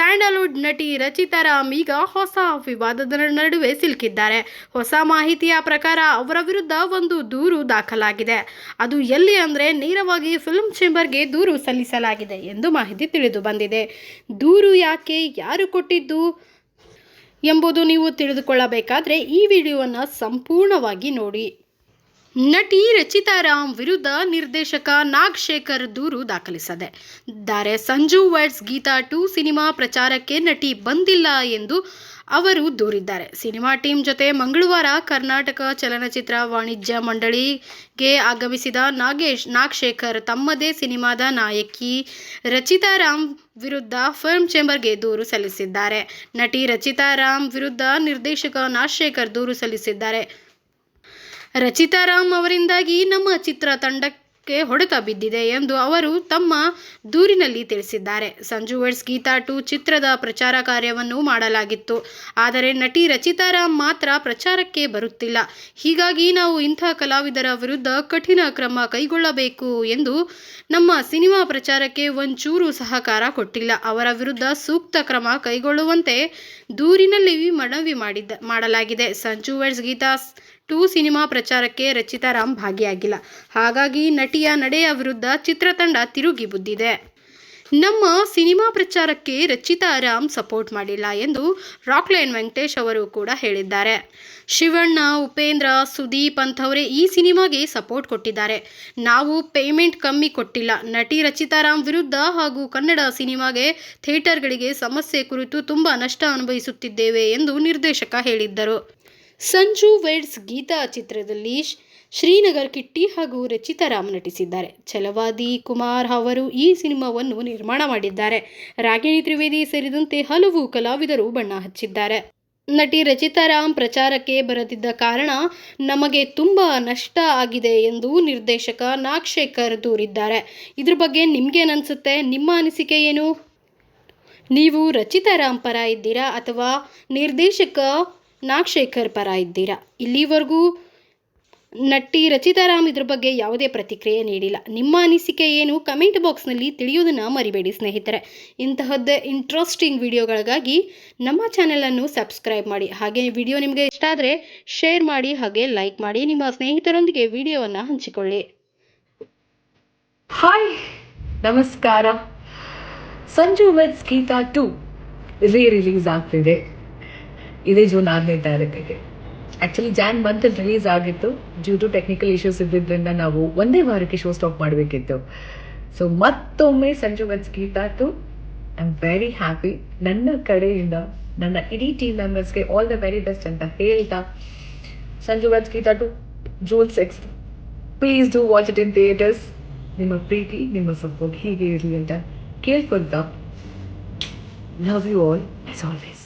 Sandalwood ನಟಿ ರಚಿತಾ ರಾಮ್ ಈಗ ಹೊಸ ವಿವಾದದ ನಡುವೆ ಸಿಲುಕಿದ್ದಾರೆ. ಹೊಸ ಮಾಹಿತಿಯ ಪ್ರಕಾರ ಅವರ ವಿರುದ್ಧ ಒಂದು ದೂರು ದಾಖಲಾಗಿದೆ. ಅದು ಎಲ್ಲಿ ಅಂದರೆ ನೇರವಾಗಿ ಫಿಲ್ಮ್ ಚೇಂಬರ್ಗೆ ದೂರು ಸಲ್ಲಿಸಲಾಗಿದೆ ಎಂದು ಮಾಹಿತಿ ತಿಳಿದು ಬಂದಿದೆ. ದೂರು ಯಾಕೆ, ಯಾರು ಕೊಟ್ಟಿದ್ದು ಎಂಬುದು ನೀವು ತಿಳಿದುಕೊಳ್ಳಬೇಕಾದರೆ ಈ ವಿಡಿಯೋವನ್ನು ಸಂಪೂರ್ಣವಾಗಿ ನೋಡಿ. ನಟಿ ರಚಿತಾ ರಾಮ್ ವಿರುದ್ಧ ನಿರ್ದೇಶಕ ನಾಗಶೇಖರ್ ದೂರು ದಾಖಲಿಸದೆ. ದ್ದಾರೆ Sanju weds Geetha two cinema ಪ್ರಚಾರಕ್ಕೆ ನಟಿ ಬಂದಿಲ್ಲ ಎಂದು ಅವರು ದೂರಿದ್ದಾರೆ. ಸಿನಿಮಾ ಟೀಮ್ ಜೊತೆ ಮಂಗಳವಾರ ಕರ್ನಾಟಕ ಚಲನಚಿತ್ರ ವಾಣಿಜ್ಯ ಮಂಡಳಿಗೆ ಆಗಮಿಸಿದ ನಾಗೇಶ್, ನಾಗಶೇಖರ್ ತಮ್ಮದೇ ಸಿನಿಮಾದ ನಾಯಕಿ ರಚಿತಾ ರಾಮ್ ವಿರುದ್ಧ ಫಿಲ್ಮ್ ಚೇಂಬರ್ಗೆ ದೂರು ಸಲ್ಲಿಸಿದ್ದಾರೆ. ನಟಿ ರಚಿತಾ ರಾಮ್ ವಿರುದ್ಧ ನಿರ್ದೇಶಕ ನಾಗಶೇಖರ್ ದೂರು ಸಲ್ಲಿಸಿದ್ದಾರೆ. ರಚಿತಾ ರಾಮ್ ಅವರಿಂದಾಗಿ ನಮ್ಮ ಚಿತ್ರ ತಂಡಕ್ಕೆ ಹೊಡೆತ ಬಿದ್ದಿದೆ ಎಂದು ಅವರು ತಮ್ಮ ದೂರಿನಲ್ಲಿ ತಿಳಿಸಿದ್ದಾರೆ. ಸಂಜು ವೆಡ್ಸ್ ಗೀತಾ ಟು ಚಿತ್ರದ ಪ್ರಚಾರ ಕಾರ್ಯವನ್ನು ಮಾಡಲಾಗಿತ್ತು. ಆದರೆ ನಟಿ ರಚಿತಾ ರಾಮ್ ಮಾತ್ರ ಪ್ರಚಾರಕ್ಕೆ ಬರುತ್ತಿಲ್ಲ. ಹೀಗಾಗಿ ನಾವು ಇಂಥ ಕಲಾವಿದರ ವಿರುದ್ಧ ಕಠಿಣ ಕ್ರಮ ಕೈಗೊಳ್ಳಬೇಕು ಎಂದು ನಮ್ಮ ಸಿನಿಮಾ ಪ್ರಚಾರಕ್ಕೆ ಒಂಚೂರು ಸಹಕಾರ ಕೊಟ್ಟಿಲ್ಲ. ಅವರ ವಿರುದ್ಧ ಸೂಕ್ತ ಕ್ರಮ ಕೈಗೊಳ್ಳುವಂತೆ ದೂರಿನಲ್ಲಿ ಮನವಿ ಮಾಡಿದ್ದ, ಮಾಡಲಾಗಿದೆ. Sanju weds Geetha two cinema ಪ್ರಚಾರಕ್ಕೆ ರಚಿತಾ ರಾಮ್ ಭಾಗಿಯಾಗಿಲ್ಲ. ಹಾಗಾಗಿ ನಟಿಯ ನಡೆಯ ವಿರುದ್ಧ ಚಿತ್ರತಂಡ ತಿರುಗಿ ಬುದ್ದಿದೆ. ನಮ್ಮ ಸಿನಿಮಾ ಪ್ರಚಾರಕ್ಕೆ ರಚಿತಾ ರಾಮ್ ಸಪೋರ್ಟ್ ಮಾಡಿಲ್ಲ ಎಂದು ರಾಕ್ಲೈನ್ ವೆಂಕಟೇಶ್ ಅವರು ಕೂಡ ಹೇಳಿದ್ದಾರೆ. ಶಿವಣ್ಣ, ಉಪೇಂದ್ರ, ಸುದೀಪ್ ಅಂಥವರೇ ಈ ಸಿನಿಮಾಗೆ ಸಪೋರ್ಟ್ ಕೊಟ್ಟಿದ್ದಾರೆ. ನಾವು ಪೇಮೆಂಟ್ ಕಮ್ಮಿ ಕೊಟ್ಟಿಲ್ಲ. ನಟಿ ರಚಿತಾ ರಾಮ್ ವಿರುದ್ಧ ಹಾಗೂ ಕನ್ನಡ ಸಿನಿಮಾಗೆ ಥಿಯೇಟರ್ಗಳಿಗೆ ಸಮಸ್ಯೆ ಕುರಿತು ತುಂಬ ನಷ್ಟ ಅನುಭವಿಸುತ್ತಿದ್ದೇವೆ ಎಂದು ನಿರ್ದೇಶಕ ಹೇಳಿದ್ದರು. ಸಂಜು ವೆಡ್ಸ್ ಗೀತಾ ಚಿತ್ರದಲ್ಲಿ ಶ್ರೀನಗರ್ ಕಿಟ್ಟಿ ಹಾಗೂ ರಚಿತಾ ರಾಮ್ ನಟಿಸಿದ್ದಾರೆ. ಛಲವಾದಿ ಕುಮಾರ್ ಅವರು ಈ ಸಿನಿಮಾವನ್ನು ನಿರ್ಮಾಣ ಮಾಡಿದ್ದಾರೆ. ರಾಗಿಣಿ ತ್ರಿವೇದಿ ಸೇರಿದಂತೆ ಹಲವು ಕಲಾವಿದರು ಬಣ್ಣ ಹಚ್ಚಿದ್ದಾರೆ. ನಟಿ ರಚಿತಾ ರಾಮ್ ಪ್ರಚಾರಕ್ಕೆ ಬರದಿದ್ದ ಕಾರಣ ನಮಗೆ ತುಂಬ ನಷ್ಟ ಆಗಿದೆ ಎಂದು ನಿರ್ದೇಶಕ ನಾಗಶೇಖರ್ ದೂರಿದ್ದಾರೆ. ಇದ್ರ ಬಗ್ಗೆ ನಿಮ್ಗೇನನ್ಸುತ್ತೆ ನಿಮ್ಮ ಅನಿಸಿಕೆ ಏನು? ನೀವು ರಚಿತಾ ರಾಮ್ ಪರ ಇದ್ದೀರಾ ಅಥವಾ ನಿರ್ದೇಶಕ ನಾಗಶೇಖರ್ ಪರ ಇದ್ದೀರಾ? ಇಲ್ಲಿವರೆಗೂ ನಟಿ ರಚಿತಾ ರಾಮ್ ಇದ್ರ ಬಗ್ಗೆ ಯಾವುದೇ ಪ್ರತಿಕ್ರಿಯೆ ನೀಡಿಲ್ಲ. ನಿಮ್ಮ ಅನಿಸಿಕೆ ಏನು? ಕಮೆಂಟ್ ಬಾಕ್ಸ್ನಲ್ಲಿ ತಿಳಿಯೋದನ್ನು ಮರಿಬೇಡಿ ಸ್ನೇಹಿತರೆ. ಇಂತಹದ್ದೇ ಇಂಟ್ರೆಸ್ಟಿಂಗ್ ವಿಡಿಯೋಗಳಿಗಾಗಿ ನಮ್ಮ ಚಾನಲನ್ನು ಸಬ್ಸ್ಕ್ರೈಬ್ ಮಾಡಿ. ಹಾಗೆ ವಿಡಿಯೋ ನಿಮಗೆ ಇಷ್ಟ ಆದರೆ ಶೇರ್ ಮಾಡಿ, ಹಾಗೆ ಲೈಕ್ ಮಾಡಿ. ನಿಮ್ಮ ಸ್ನೇಹಿತರೊಂದಿಗೆ ವಿಡಿಯೋವನ್ನು ಹಂಚಿಕೊಳ್ಳಿ. ಹಾಯ್, ನಮಸ್ಕಾರ. Sanju weds Geetha two re release ಆಗ್ತಿದೆ. ಇದೇ ಜೂನ್ ಆರನೇ ತಾರೀಕಿಗೆ. ಆ್ಯಕ್ಚುಲಿ ಜಾನ್ ಮಂತ್ ರಿಲೀಸ್ ಆಗಿತ್ತು. ಡ್ಯೂ ಟು ಟೆಕ್ನಿಕಲ್ ಇಶ್ಯೂಸ್ ಇದ್ದಿದ್ದರಿಂದ ನಾವು ಒಂದೇ ವಾರಕ್ಕೆ ಶೋ ಸ್ಟಾಪ್ ಮಾಡಬೇಕಿತ್ತು. ಸೊ ಮತ್ತೊಮ್ಮೆ Sanju weds Geetha two I am very happy ನನ್ನ ಕಡೆಯಿಂದ, ನನ್ನ ಇಡೀ ಟೀಮ್ ಮೆಂಬರ್ಸ್ಗೆ ಆಲ್ ದ ವೆರಿ ಬೆಸ್ಟ್ ಅಂತ ಹೇಳ್ತಾ Sanju weds Geetha two June six please do watch it in theatres ನಿಮ್ಮ ಪ್ರೀತಿ, ನಿಮ್ಮ ಸಪೋರ್ಟ್ ಹೀಗೆ ಇರಲಿ ಅಂತ ಕೇಳ್ಕೊಳ್ತಾ. Love you all as always